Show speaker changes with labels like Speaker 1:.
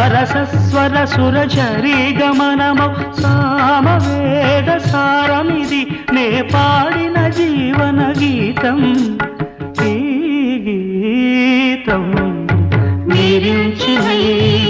Speaker 1: సరసస్వర సురచరీ గమనము సామవేద సారమిది నే పాడిన జీవన గీతం ఈ గీతం. నిరించిన ఈ